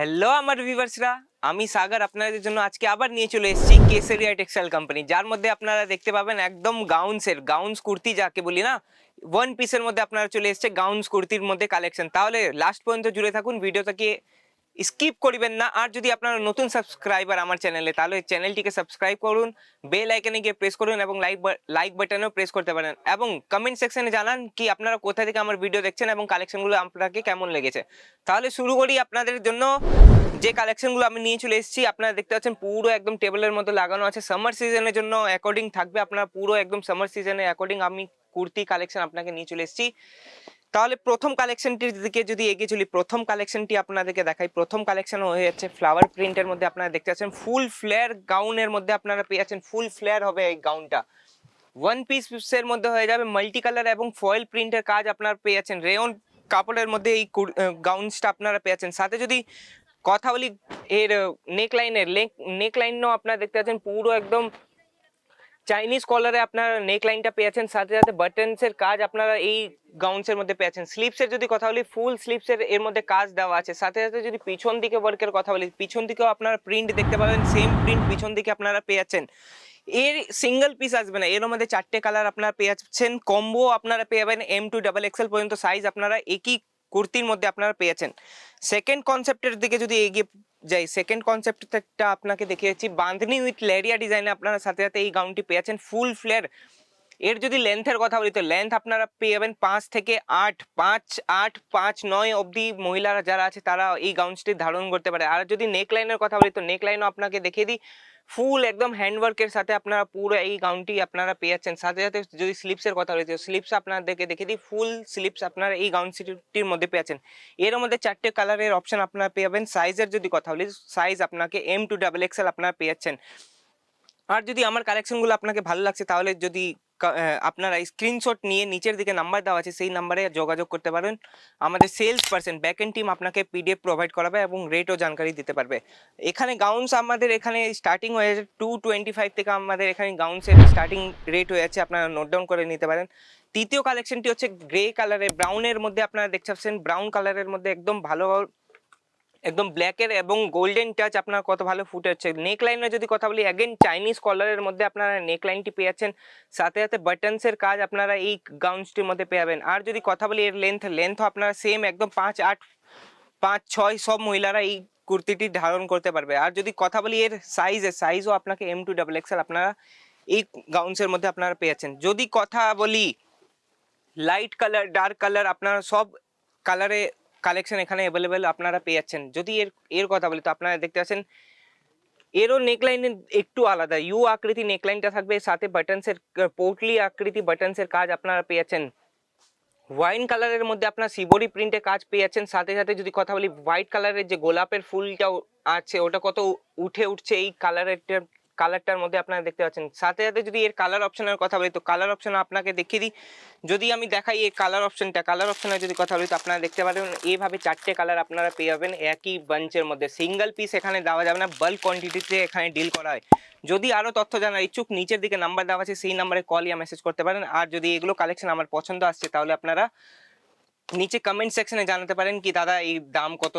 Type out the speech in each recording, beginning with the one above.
Hello আমার ভিভার্সরা আমি সাগর, আপনাদের জন্য আজকে আবার নিয়ে চলে এসেছি কেসারিয়া টেক্সটাইল কোম্পানি যার মধ্যে আপনারা দেখতে পাবেন একদম গাউন্সের গাউন্স কুর্তি যাকে বলি না ওয়ান পিসের মধ্যে আপনারা চলে এসেছে গাউন্স কুর্তির মধ্যে কালেকশন তাহলে লাস্ট পর্যন্ত জুড়ে থাকুন ভিডিওটাকে স্কিপ করিবেন না। আর যদি আপনারা নতুন সাবস্ক্রাইবার আমার চ্যানেলে, তাহলে চ্যানেলটিকে সাবস্ক্রাইব করুন, বেল আইকনে গিয়ে প্রেস করুন এবং লাইক লাইক বাটনেও প্রেস করতে পারেন। এবং কমেন্ট সেকশনে জানান কি আপনারা কোথা থেকে আমার ভিডিও দেখছেন এবং কালেকশনগুলো আপনাকে কেমন লেগেছে। তাহলে শুরু করি আপনাদের জন্য। যে কালেকশনগুলো আমি নিয়ে চলে এসেছি, আপনারা দেখতে পাচ্ছেন পুরো একদম টেবিলের মতো লাগানো আছে। সামার সিজনের জন্য অ্যাকর্ডিং থাকবে আপনার পুরো একদম সামার সিজনে অ্যাকর্ডিং আমি কুর্তি কালেকশন আপনাকে নিয়ে চলে এসেছি। তাহলে প্রথম কালেকশনটির দিকে যদি এগিয়ে চলি, প্রথম কালেকশনটি আপনাদেরকে দেখাই। প্রথম কালেকশন হয়ে যাচ্ছে ফ্লাওয়ার প্রিন্টের মধ্যে আপনারা দেখতে পাচ্ছেন ফুল ফ্লেয়ার গাউনের মধ্যে আপনারা পেয়ে যাচ্ছেন ফুল ফ্লেয়ার হবে এই গাউনটা ওয়ান পিস পিসের মধ্যে হয়ে যাবে মাল্টি কালার এবং ফয়েল প্রিন্টের কাজ আপনারা পেয়ে যাচ্ছেন। রেয়ন কাপড়ের মধ্যে এই গাউন্সটা আপনারা পেয়ে যাচ্ছেন। সাথে যদি কথা বলি, এর নেক লাইনের নেক লাইনও আপনারা দেখতে পাচ্ছেন পুরো একদম চাইনিজ কলারে আপনারা নেক লাইনটা পেয়েছেন, সাথে সাথে বাটনসের কাজ আপনারা এই গাউন্সের মধ্যে পেয়েছেন। স্লিপসের যদি কথা বলি ফুল স্লিপসের এর মধ্যে কাজ দেওয়া আছে। সাথে সাথে যদি পিছন দিকে ওয়ার্কের কথা বলি, পিছন দিকেও আপনারা প্রিন্ট দেখতে পাবেন সেম প্রিন্ট পিছন দিকে আপনারা পেয়েছেন। এর সিঙ্গেল পিস আসবে না, এর মধ্যে চারটে কালার আপনারা পেয়ে যাচ্ছেন কম্বো আপনারা পেয়ে যাবেন এম টু ডাবল এক্সেল পর্যন্ত সাইজ আপনারা একই কুর্তির মধ্যে আপনারা পেয়েছেন। সেকেন্ড কনসেপ্টের দিকে যদি এগিয়ে যাই সেকেন্ড কনসেপ্টটা আপনাকে দেখিয়েছি বাঁধনি উইথ লেরিয়া ডিজাইনে আপনারা সাথে সাথে এই গাউনটি পেয়েছেন ফুল ফ্লেয়ার এর যদি লেন্থের কথা বলি, তো লেন্থ আপনারা পেয়ে যাবেন পাঁচ থেকে আট, পাঁচ আট, পাঁচ, নয় অবধি মহিলারা যারা আছে, তারা এই গাউনসটি ধারণ করতে পারে। আর যদি নেক লাইনের কথা বলি, তো নেক লাইনও আপনাকে দেখিয়ে দিই ফুল একদম হ্যান্ডওয়ার্কের সাথে আপনারা পুরো এই গাউনটি আপনারা পেয়ে যাচ্ছেন। সাথে সাথে যদি স্লিপসের কথা বলি, তো স্লিপস আপনাদেরকে দেখে দিই ফুল স্লিপস আপনারা এই গাউনটির মধ্যে পেয়ে যাচ্ছেন। এর মধ্যে চারটে কালারের অপশন আপনারা পেয়ে যাবেন। সাইজের যদি কথা বলি সাইজ আপনাকে এম টু ডাবল এক্সেল আপনারা পেয়ে যাচ্ছেন। আর যদি আমার কালেকশনগুলো আপনাকে ভালো লাগছে, তাহলে যদি আপনারা স্ক্রিনশট নিয়ে নিচের দিকে নাম্বার দেওয়া আছে, সেই নাম্বারে যোগাযোগ করতে পারেন। আমাদের sales person back end team আপনাকে পিডিএফ প্রোভাইড করাবে এবং রেটও জানকারি দিতে পারবে। এখানে গাউন্স আমাদের এখানে স্টার্টিং হয়ে যাচ্ছে টু টোয়েন্টি ফাইভ থেকে আমাদের এখানে গাউন্সের স্টার্টিং রেট হয়ে যাচ্ছে, আপনারা নোট ডাউন করে নিতে পারেন। তৃতীয় কালেকশনটি হচ্ছে গ্রে কালারের ব্রাউনের মধ্যে আপনারা দেখতে পাচ্ছেন ব্রাউন কালারের মধ্যে একদম ভালো একদম ব্ল্যাকের এবং গোল্ডেন টাচ আপনার কত ভালো ফুটে হচ্ছে নেক লাইনের যদি কথা বলি অ্যাগেন চাইনিজ কলারের মধ্যে আপনারা নেক লাইনটি পেয়ে যাচ্ছেন সাথে সাথে বাটনসের কাজ আপনারা এই গাউন্সটির মধ্যে পেয়ে যাবেন আর যদি কথা বলি এর লেন্থ লেন্থও আপনারা সেম একদম পাঁচ আট, পাঁচ ছয় সব মহিলারা এই কুর্তিটি ধারণ করতে পারবে। আর যদি কথা বলি এর সাইজের সাইজও আপনাকে এম টু ডাবল এক্সেল আপনারা এই গাউন্সের মধ্যে আপনারা পেয়ে যাচ্ছেন যদি কথা বলি লাইট কালার ডার্ক কালার আপনারা সব কালারে কালেকশন এখানে অ্যাভেলেবেল আপনারা পেয়ে যাচ্ছেন। যদি এর এর কথা বলি, তো আপনারা দেখতে পাচ্ছেন, এরও নেকলাইন একটু আলাদা। ইউ আকৃতি নেকলাইনটা থাকবে, সাথে বাটনসের পোর্টলি আকৃতি বাটনসের কাজ আপনারা পেয়ে যাচ্ছেন। ওয়াইন কালারের মধ্যে আপনার সিবরি প্রিন্টে কাজ পেয়ে যাচ্ছেন। সাথে সাথে যদি কথা বলি হোয়াইট কালারের যে গোলাপের ফুলটা আছে, ওটা কত উঠে উঠছে এই কালারের কালারটার মধ্যে আপনারা দেখতে পাচ্ছেন। সাথে সাথে যদি এর কালার অপশনের কথা বলি, তো কালার অপশন আপনাকে দেখিয়ে দিই। যদি আমি দেখাই এই কালার অপশনটা কালার অপশনের যদি কথা বলি, তো আপনারা দেখতে পারেন এইভাবে চারটে কালার আপনারা পেয়ে যাবেন একই বাঞ্চের মধ্যে। সিঙ্গেল পিস এখানে দেওয়া যাবে না বাল্ক কোয়ান্টিটিতে এখানে ডিল করা হয়। যদি আরও তথ্য জানার ইচ্ছুক, নিচের দিকে নাম্বার দেওয়া আছে, সেই নাম্বারে কল ইয়া মেসেজ করতে পারেন। আর যদি এগুলো কালেকশন আমার পছন্দ আসছে, তাহলে আপনারা নিচে কমেন্ট সেকশনে জানাতে পারেন কি, দাদা, এই দাম কত?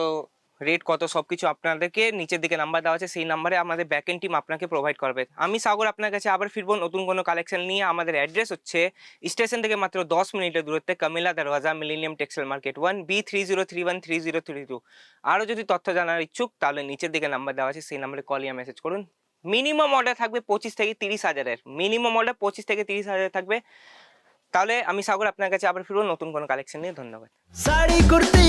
রেট কত সব কিছু আপনাদেরকে নিচের দিকে নাম্বার দেওয়া আছে, সেই নাম্বারে আমাদের ব্যাক এন্ড টিম আপনাকে প্রোভাইড করবে। আমি সাগর আপনার কাছে আবার ফিরবো, নতুন কোনো কালেকশন নিয়ে। আমাদের অ্যাড্রেস হচ্ছে স্টেশন থেকে মাত্র দশ মিনিটের দূরত্বে Kamela Darwaza millennium textile market one B three zero three one three zero three two আরও যদি তথ্য জানার ইচ্ছুক, তাহলে নিচের দিকে নাম্বার দেওয়া আছে, সেই নাম্বারে কল ইয়া মেসেজ করুন। মিনিমাম অর্ডার থাকবে পঁচিশ থেকে তিরিশ হাজারের। মিনিমাম অর্ডার পঁচিশ থেকে তিরিশ হাজারের থাকবে। তাহলে আমি সাগর আপনার কাছে আবার ফিরবো, নতুন কোনো কালেকশন নিয়ে। ধন্যবাদ। শাড়ি কুর্তি